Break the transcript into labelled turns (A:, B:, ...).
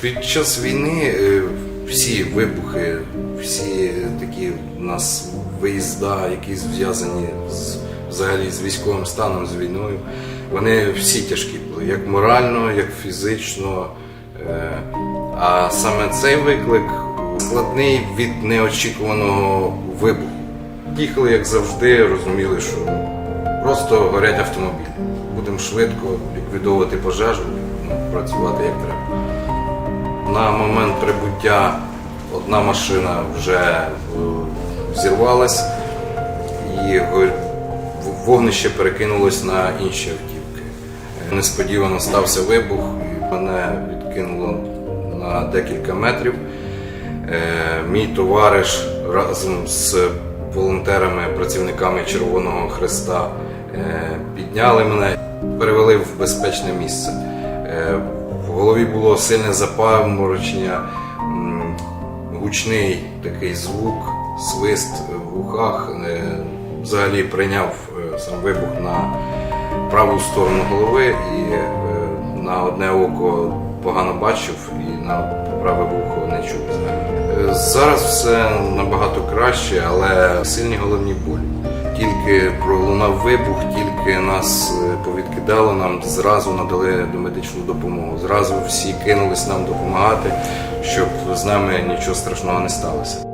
A: Під час війни е, всі вибухи, всі такі у нас виїзда, які зв'язані з взагалі з військовим станом, з війною, вони всі тяжкі були, як морально, як фізично. Е, А саме цей виклик складний від неочікуваного вибуху. Їхали, як завжди, розуміли, що просто горять автомобілі. Будемо швидко ліквідовувати пожежу, працювати як треба. На момент прибуття одна машина вже е, зірвалась і вогнище перекинулось на інші автівки. Несподівано стався вибух, і мене відкинуло на декілька метрів. Е, Мій товариш разом з волонтерами, працівниками Червоного Христа е, підняли мене, перевели в безпечне місце. Голові було сильне запаморочення, гучний такий звук, свист в ухах. Е, Взагалі прийняв е, сам вибух на праву сторону голови і е, на одне око погано бачив і на праве вухо не чув. Зараз все набагато краще, але сильні головні болі. Тільки пролунав вибух, тільки нас е, повідкидало, нам зразу надали домедичну допомогу. Зразу всі кинулись нам допомагати, щоб з нами нічого страшного не сталося.